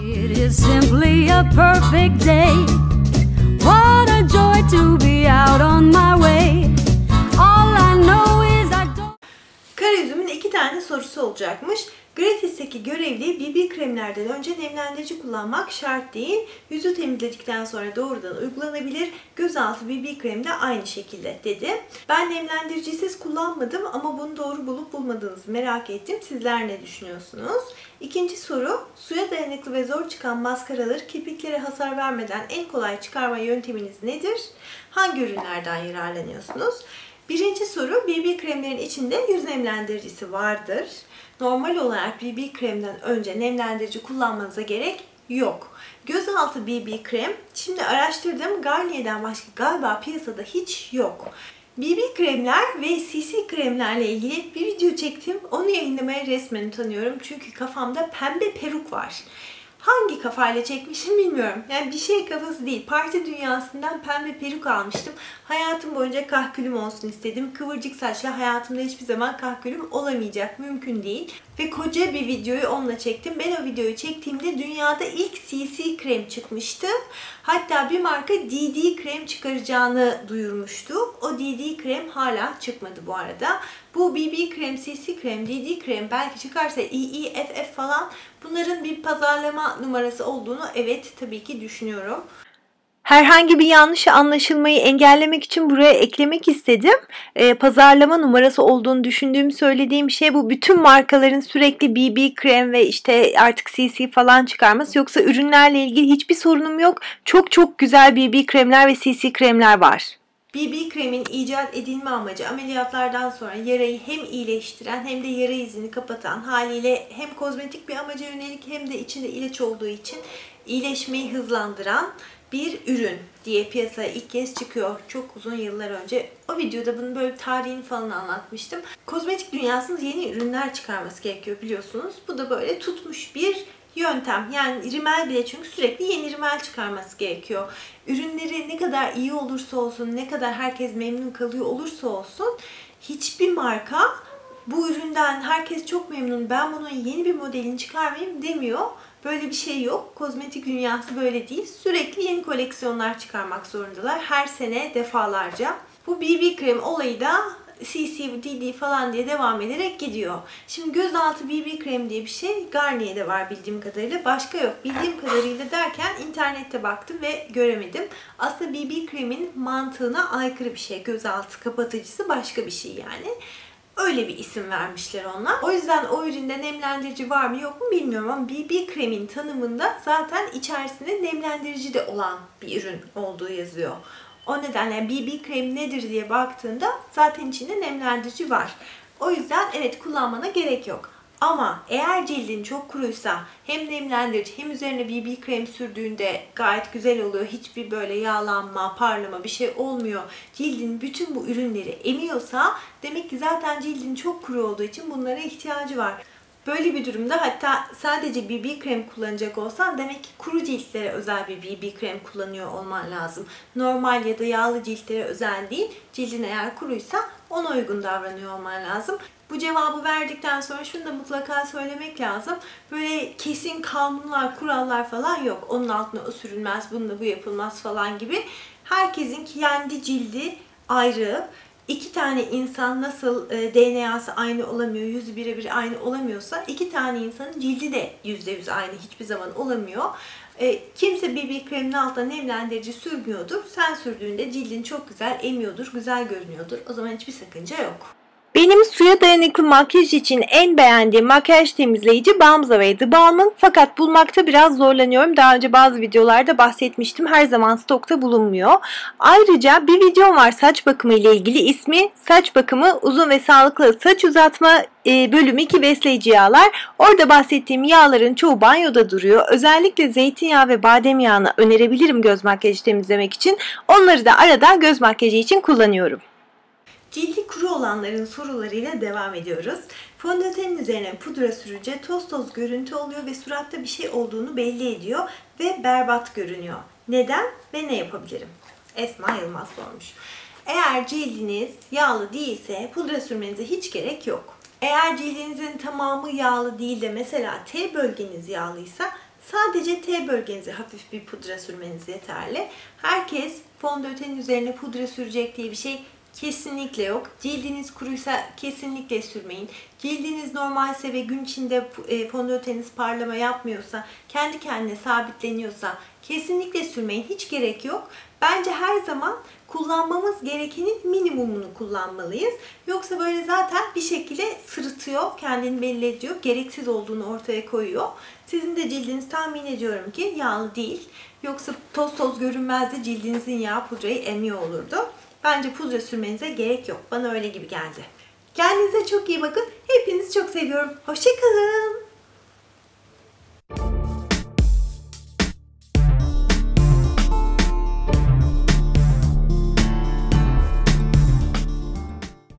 It is simply a perfect day. What a joy to be out on my way. Tane sorusu olacakmış. Gratis'teki görevli BB kremlerden önce nemlendirici kullanmak şart değil. Yüzü temizledikten sonra doğrudan uygulanabilir. Gözaltı BB kremi de aynı şekilde dedi. Ben nemlendiricisiz kullanmadım ama bunu doğru bulup bulmadığınızı merak ettim. Sizler ne düşünüyorsunuz? İkinci soru, suya dayanıklı ve zor çıkan maskaraları kirpiklere hasar vermeden en kolay çıkarma yönteminiz nedir? Hangi ürünlerden yararlanıyorsunuz? Birinci soru BB kremlerin içinde yüz nemlendiricisi vardır. Normal olarak BB kremden önce nemlendirici kullanmanıza gerek yok. Gözaltı BB krem şimdi araştırdım Garnier'den başka galiba piyasada hiç yok. BB kremler ve CC kremlerle ilgili bir video çektim. Onu yayınlamaya resmen utanıyorum. Çünkü kafamda pembe peruk var. Hangi kafayla çekmişim bilmiyorum. Yani bir şey kafası değil. Parti dünyasından pembe peruk almıştım. Hayatım boyunca kahkülüm olsun istedim. Kıvırcık saçla hayatımda hiçbir zaman kahkülüm olamayacak. Mümkün değil. Ve koca bir videoyu onunla çektim. Ben o videoyu çektiğimde dünyada ilk CC krem çıkmıştı. Hatta bir marka DD krem çıkaracağını duyurmuştu. O DD krem hala çıkmadı bu arada. Bu BB krem, CC krem, DD krem belki çıkarsa EEFF falan bunların bir pazarlama numarası olduğunu evet tabii ki düşünüyorum. Herhangi bir yanlış anlaşılmayı engellemek için buraya eklemek istedim. Ee, pazarlama numarası olduğunu düşündüğüm söylediğim şey bu. Bütün markaların sürekli BB krem ve işte artık CC falan çıkarması. Yoksa ürünlerle ilgili hiçbir sorunum yok. Çok çok güzel BB kremler ve CC kremler var. BB kremin icat edilme amacı ameliyatlardan sonra yarayı hem iyileştiren hem de yara izini kapatan haliyle hem kozmetik bir amaca yönelik hem de içinde ilaç olduğu için iyileşmeyi hızlandıran bir ürün diye piyasaya ilk kez çıkıyor. Çok uzun yıllar önce. O videoda bunun böyle tarihini falan anlatmıştım. Kozmetik dünyasında yeni ürünler çıkarması gerekiyor biliyorsunuz. Bu da böyle tutmuş bir yöntem. Yani rimel bile çünkü sürekli yeni rimel çıkarması gerekiyor. Ürünleri ne kadar iyi olursa olsun, ne kadar herkes memnun kalıyor olursa olsun hiçbir marka bu üründen herkes çok memnun ben bunun yeni bir modelini çıkarmayayım demiyor. Böyle bir şey yok. Kozmetik dünyası böyle değil. Sürekli yeni koleksiyonlar çıkarmak zorundalar. Her sene defalarca. Bu BB krem olayı da CC, DD falan diye devam ederek gidiyor. Şimdi gözaltı BB krem diye bir şey Garnier'de var bildiğim kadarıyla. Başka yok. Bildiğim kadarıyla derken internette baktım ve göremedim. Aslında BB kremin mantığına aykırı bir şey. Gözaltı kapatıcısı başka bir şey yani. Öyle bir isim vermişler onlar. O yüzden o üründe nemlendirici var mı yok mu bilmiyorum ama BB kremin tanımında zaten içerisinde nemlendirici de olan bir ürün olduğu yazıyor. O nedenle BB krem nedir diye baktığında zaten içinde nemlendirici var. O yüzden evet kullanmana gerek yok. Ama eğer cildin çok kuruysa hem nemlendirici hem üzerine BB krem sürdüğünde gayet güzel oluyor. Hiçbir böyle yağlanma, parlama bir şey olmuyor. Cildin bütün bu ürünleri emiyorsa demek ki zaten cildin çok kuru olduğu için bunlara ihtiyacı var. Böyle bir durumda hatta sadece BB krem kullanacak olsan demek ki kuru ciltlere özel bir BB krem kullanıyor olman lazım. Normal ya da yağlı ciltlere özel değil. Cildin eğer kuruysa ona uygun davranıyor olman lazım. Bu cevabı verdikten sonra şunu da mutlaka söylemek lazım. Böyle kesin kanunlar, kurallar falan yok. Onun altına o sürülmez, bununla bu yapılmaz falan gibi. Herkesin kendi cildi ayrı iki tane insan nasıl e, DNA'sı aynı olamıyor, yüzü birebir aynı olamıyorsa iki tane insanın cildi de yüzde yüz aynı hiçbir zaman olamıyor. E, kimse BB kreminin altına nemlendirici sürmüyordur. Sen sürdüğünde cildin çok güzel emiyordur, güzel görünüyordur. O zaman hiçbir sakınca yok. Benim suya dayanıklı makyaj için en beğendiğim makyaj temizleyici Balmza ve The Balm'ın fakat bulmakta biraz zorlanıyorum. Daha önce bazı videolarda bahsetmiştim. Her zaman stokta bulunmuyor. Ayrıca bir videom var saç bakımı ile ilgili. ismi saç bakımı uzun ve sağlıklı saç uzatma e, bölümü 2 besleyici yağlar. Orada bahsettiğim yağların çoğu banyoda duruyor. Özellikle zeytinyağı ve badem yağını önerebilirim göz makyajı temizlemek için. Onları da arada göz makyajı için kullanıyorum. Cildi kuru olanların sorularıyla devam ediyoruz. Fondötenin üzerine pudra sürünce toz toz görüntü oluyor ve suratta bir şey olduğunu belli ediyor ve berbat görünüyor. Neden ve ne yapabilirim? Esma Yılmaz sormuş. Eğer cildiniz yağlı değilse pudra sürmenize hiç gerek yok. Eğer cildinizin tamamı yağlı değil de mesela T bölgeniz yağlıysa Sadece T bölgenize hafif bir pudra sürmeniz yeterli. Herkes fondötenin üzerine pudra sürecek diye bir şey kesinlikle yok. Cildiniz kuruysa kesinlikle sürmeyin. Cildiniz normalse ve gün içinde e, fondöteniniz parlama yapmıyorsa, kendi kendine sabitleniyorsa kesinlikle sürmeyin. Hiç gerek yok. Bence her zaman kullanmamız gerekenin minimumunu kullanmalıyız. Yoksa böyle zaten bir şekilde sırıtıyor, kendini belli ediyor, gereksiz olduğunu ortaya koyuyor. Sizin de cildiniz tahmin ediyorum ki yağlı değil. Yoksa toz toz görünmezdi cildinizin yağ pudrayı emiyor olurdu. Bence pudra sürmenize gerek yok. Bana öyle gibi geldi. Kendinize çok iyi bakın. Hepinizi çok seviyorum. Hoşçakalın.